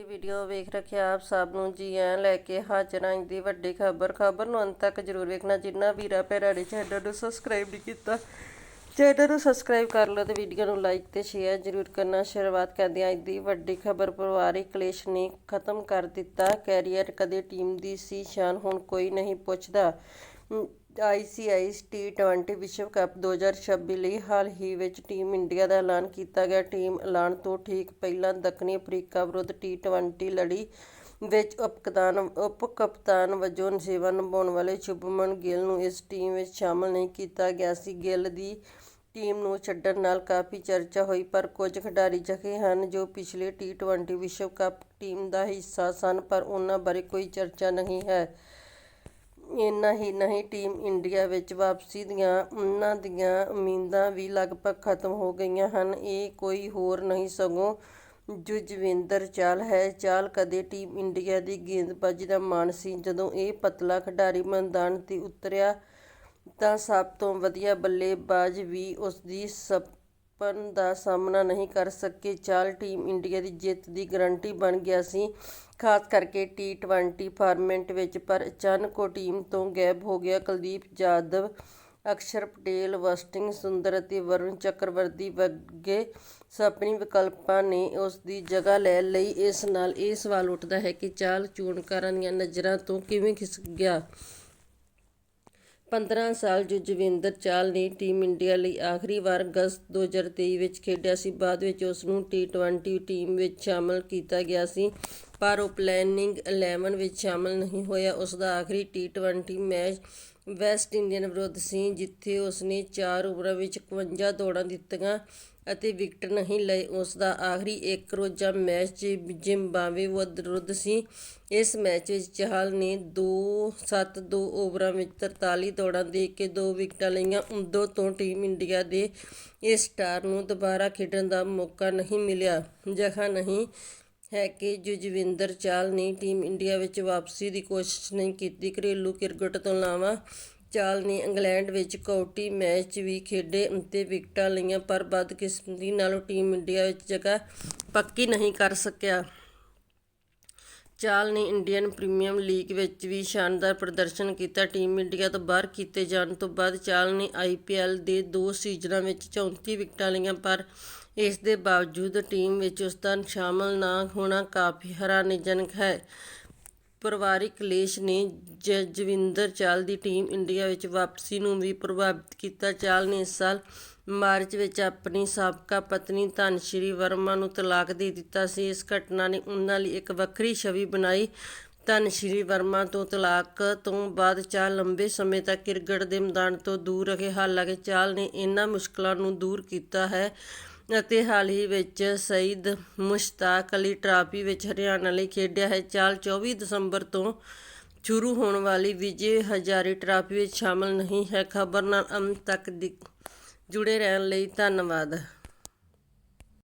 ਇਹ ਵੀਡੀਓ ਵੇਖ ਰੱਖਿਆ ਆਪ ਸਭ ਨੂੰ ਜੀ ਐ ਲੈ ਕੇ ਹਾਜ਼ਰ ਆਂ ਦੀ ਵੱਡੀ ਖਬਰ। ਖਬਰ ਨੂੰ ਅੰਤ ਤੱਕ ਜਰੂਰ ਵੇਖਣਾ। ਜਿੰਨਾ ਵੀਰਾ ਭੈਣਾਂ ਚੈਨਲ ਨੂੰ ਸਬਸਕ੍ਰਾਈਬ ਨਹੀਂ ਕੀਤਾ ਚੈਨਲ ਨੂੰ ਸਬਸਕ੍ਰਾਈਬ ਕਰ ਲਓ ਤੇ ਵੀਡੀਓ ਨੂੰ ਲਾਈਕ ਤੇ ਸ਼ੇਅਰ ਜਰੂਰ ਕਰਨਾ। ਸ਼ੁਰੂਆਤ ਕਰਦੇ ਆਂ ਅੱਜ ਦੀ ਵੱਡੀ ਖਬਰ। ਪਰਿਵਾਰਿਕ ਕਲੇਸ਼ ਨੇ ਖਤਮ ਕਰ ਦਿੱਤਾ। ਕੈਰੀਅਰ ਕਦੇ ਟੀਮ ਦੀ ਸੀ ਸ਼ਾਨ, ਹੁਣ ਕੋਈ ਨਹੀਂ ਪੁੱਛਦਾ। ਆਈਸੀਆਈ ਟੀ20 ਵਿਸ਼ਵ ਕੱਪ 2026 ਲਈ ਹਾਲ ਹੀ ਵਿੱਚ ਟੀਮ ਇੰਡੀਆ ਦਾ ਐਲਾਨ ਕੀਤਾ ਗਿਆ। ਟੀਮ ਐਲਾਨ ਤੋਂ ਠੀਕ ਪਹਿਲਾਂ ਦੱਖਣੀ ਅਫਰੀਕਾ ਵਿਰੁੱਧ ਟੀ20 ਲੜੀ ਵਿੱਚ ਉਪਕਪਤਾਨ ਉਪ-ਕਪਤਾਨ ਵਜੋਂ ਸੇਵਾ ਨਿਭਾਉਣ ਵਾਲੇ ਸ਼ੁਭਮਨ ਗਿੱਲ ਨੂੰ ਇਸ ਟੀਮ ਵਿੱਚ ਸ਼ਾਮਲ ਨਹੀਂ ਕੀਤਾ ਗਿਆ ਸੀ। ਗਿੱਲ ਦੀ ਟੀਮ ਨੂੰ ਛੱਡਣ ਨਾਲ ਕਾਫੀ ਚਰਚਾ ਹੋਈ, ਪਰ ਕੁਝ ਖਿਡਾਰੀ ਜਖੇ ਹਨ ਜੋ ਪਿਛਲੇ ਟੀ20 ਵਿਸ਼ਵ ਕੱਪ ਟੀਮ ਦਾ ਹਿੱਸਾ ਸਨ, ਪਰ ਉਹਨਾਂ ਬਾਰੇ ਕੋਈ ਚਰਚਾ ਨਹੀਂ ਹੈ। ਇੰਨਾ ਹੀ ਨਹੀਂ, ਟੀਮ ਇੰਡੀਆ ਵਿੱਚ ਵਾਪਸੀ ਦੀਆਂ ਉਹਨਾਂ ਦੀਆਂ ਉਮੀਦਾਂ ਵੀ ਲਗਭਗ ਖਤਮ ਹੋ ਗਈਆਂ ਹਨ। ਇਹ ਕੋਈ ਹੋਰ ਨਹੀਂ, ਸਗੋਂ ਜੁਜਵਿੰਦਰ ਚਾਲ ਹੈ। ਚਾਲ ਕਦੇ ਟੀਮ ਇੰਡੀਆ ਦੀ ਗੇਂਦਬਾਜ਼ੀ ਦਾ ਮਾਣ ਸੀ। ਜਦੋਂ ਇਹ ਪਤਲਾ ਖਿਡਾਰੀ ਮੈਦਾਨ ਤੇ ਉਤਰਿਆ ਤਾਂ ਸਭ ਤੋਂ ਵਧੀਆ ਬੱਲੇਬਾਜ਼ ਵੀ ਉਸ ਦੀ ਸਪਨ ਦਾ ਸਾਹਮਣਾ ਨਹੀਂ ਕਰ ਸਕੀ। ਚਾਲ ਟੀਮ ਇੰਡੀਆ ਦੀ ਜਿੱਤ ਦੀ ਗਾਰੰਟੀ ਬਣ ਗਿਆ ਸੀ। ਖਾਸ ਕਰਕੇ ਟੀ20 ਫਾਰਮੈਟ ਵਿੱਚ, ਪਰ ਅਚਾਨਕ ਉਹ ਟੀਮ ਤੋਂ ਗਾਇਬ ਹੋ ਗਿਆ। ਕੁਲਦੀਪ ਜਾਦਵ, ਅਕਸ਼ਰ ਪਟੇਲ ਵਸਟਿੰਗ ਸੁੰਦਰ ਅਤੇ ਵਰੁਣ ਚੱਕਰਵਰਤੀ ਵਰਗੇ ਸਪਨੀ ਵਿਕਲਪਾਂ ਨੇ ਉਸ ਦੀ ਜਗ੍ਹਾ ਲੈ ਲਈ। ਇਸ ਨਾਲ ਇਹ ਸਵਾਲ ਉੱਠਦਾ ਹੈ ਕਿ ਚਾਲ ਚੋਣਕਾਰਾਂ ਦੀਆਂ ਨਜ਼ਰਾਂ ਤੋਂ ਕਿਵੇਂ ਖਿਸਕ ਗਿਆ? 15 ਸਾਲ ਜੁਜਵਿੰਦਰ ਚਾਲ ਨੇ ਟੀਮ ਇੰਡੀਆ ਲਈ ਆਖਰੀ ਵਾਰ ਅਗਸਤ 2023 ਵਿੱਚ ਖੇਡਿਆ ਸੀ। ਬਾਅਦ ਵਿੱਚ ਉਸ ਨੂੰ ਟੀ20 ਟੀਮ ਵਿੱਚ ਸ਼ਾਮਲ ਕੀਤਾ ਗਿਆ ਸੀ, ਪਰ ਉਹ ਪਲੈਨਿੰਗ 11 ਵਿੱਚ ਸ਼ਾਮਲ ਨਹੀਂ ਹੋਇਆ। ਉਸ ਦਾ ਆਖਰੀ ਟੀ20 ਮੈਚ ਵੈਸਟ ਇੰਡੀਅਨ ਵਿਰੁੱਧ ਸੀ, ਜਿੱਥੇ ਉਸ ਨੇ 4 ਓਵਰਾਂ ਵਿੱਚ 51 ਦੌੜਾਂ ਦਿੱਤੀਆਂ। ਅਤੇ ਵਿਕਟ ਨਹੀਂ ਲਏ ਉਸ ਦਾ ਆਖਰੀ ਇੱਕ ਰੋਜ਼ਾ ਮੈਚ ਜ਼ਿੰਬਾਬਵੇ ਵਿਰੁੱਧ ਸੀ। ਇਸ ਮੈਚ ਵਿੱਚ ਚਾਹਲ ਨੇ 2-7 ਦੋ ਓਵਰਾਂ ਵਿੱਚ 43 ਦੌੜਾਂ ਦੇ ਕੇ ਦੋ ਵਿਕਟਾਂ ਲਈਆਂ। ਉਦੋਂ ਤੋਂ ਟੀਮ ਇੰਡੀਆ ਦੇ ਇਸ ਸਟਾਰ ਨੂੰ ਦੁਬਾਰਾ ਖੇਡਣ ਦਾ ਮੌਕਾ ਨਹੀਂ ਮਿਲਿਆ। ਜਗ੍ਹਾ ਨਹੀਂ ਹੈ ਕਿ ਜੁਜਵਿੰਦਰ ਚਾਲ ਨੇ ਟੀਮ ਇੰਡੀਆ ਵਿੱਚ ਵਾਪਸੀ ਦੀ ਕੋਸ਼ਿਸ਼ ਨਹੀਂ ਕੀਤੀ। ਘਰੇਲੂ ਕ੍ਰਿਕਟ ਤੋਂ ਇਲਾਵਾ ਚਾਲ ਨੇ ਇੰਗਲੈਂਡ ਵਿੱਚ ਕਾਉਂਟੀ ਮੈਚ ਵੀ ਖੇਡੇ ਅਤੇ ਵਿਕਟਾਂ ਲਈਆਂ, ਪਰ ਬਦਕਿਸਮਤੀ ਨਾਲ ਟੀਮ ਇੰਡੀਆ ਵਿੱਚ ਜਗ੍ਹਾ ਪੱਕੀ ਨਹੀਂ ਕਰ ਸਕਿਆ। ਚਾਲ ਨੇ ਇੰਡੀਅਨ ਪ੍ਰੀਮੀਅਰ ਲੀਗ ਵਿੱਚ ਵੀ ਸ਼ਾਨਦਾਰ ਪ੍ਰਦਰਸ਼ਨ ਕੀਤਾ। ਟੀਮ ਇੰਡੀਆ ਤੋਂ ਬਾਹਰ ਕੀਤੇ ਜਾਣ ਤੋਂ ਬਾਅਦ ਚਾਲ ਨੇ ਆਈਪੀਐਲ ਦੇ ਦੋ ਸੀਜ਼ਨਾਂ ਵਿੱਚ 34 ਵਿਕਟਾਂ ਲਈਆਂ, ਪਰ ਇਸ ਦੇ ਬਾਵਜੂਦ ਟੀਮ ਵਿੱਚ ਉਸ ਦਾ ਸ਼ਾਮਲ ਨਾ ਹੋਣਾ ਕਾਫੀ ਹੈਰਾਨੀਜਨਕ ਹੈ। ਪਰਿਵਾਰਿਕ ਕਲੇਸ਼ ਨੇ ਜਜਵਿੰਦਰ ਚਾਲ ਦੀ ਟੀਮ ਇੰਡੀਆ ਵਿੱਚ ਵਾਪਸੀ ਨੂੰ ਵੀ ਪ੍ਰਭਾਵਿਤ ਕੀਤਾ। ਚਾਲ ਨੇ ਇਸ ਸਾਲ ਮਾਰਚ ਵਿੱਚ ਆਪਣੀ ਸਾਬਕਾ ਪਤਨੀ ਧਨਸ਼੍ਰੀ ਵਰਮਾ ਨੂੰ ਤਲਾਕ ਦੇ ਦਿੱਤਾ ਸੀ। ਇਸ ਘਟਨਾ ਨੇ ਉਹਨਾਂ ਲਈ ਇੱਕ ਵੱਖਰੀ ਛਵੀ ਬਣਾਈ। ਧਨਸ਼੍ਰੀ ਵਰਮਾ ਤੋਂ ਤਲਾਕ ਤੋਂ ਬਾਅਦ ਚਾਹ ਲੰਬੇ ਸਮੇਂ ਤੱਕ ਕ੍ਰਿਕਟ ਦੇ ਮੈਦਾਨ ਤੋਂ ਦੂਰ ਰਹੇ। ਹਾਲਾਂਕਿ ਚਾਲ ਨੇ ਇਹਨਾਂ ਮੁਸ਼ਕਲਾਂ ਨੂੰ ਦੂਰ ਕੀਤਾ ਹੈ। ਅਤੇ ਹਾਲ ਹੀ ਵਿੱਚ ਸਈਦ ਮੁਸ਼ਤਾਕ ਅਲੀ ਟਰਾਫੀ ਵਿੱਚ ਹਰਿਆਣਾ ਲਈ ਖੇਡਿਆ ਹੈ। ਚਾਲ 24 ਦਸੰਬਰ ਤੋਂ ਸ਼ੁਰੂ ਹੋਣ ਵਾਲੀ ਵਿਜੇ ਹਜ਼ਾਰੇ ਟਰਾਫੀ ਵਿੱਚ ਸ਼ਾਮਲ ਨਹੀਂ ਹੈ। ਖਬਰ ਨਾਲ ਅੰਤ ਤੱਕ ਜੁੜੇ ਰਹਿਣ ਲਈ ਧੰਨਵਾਦ।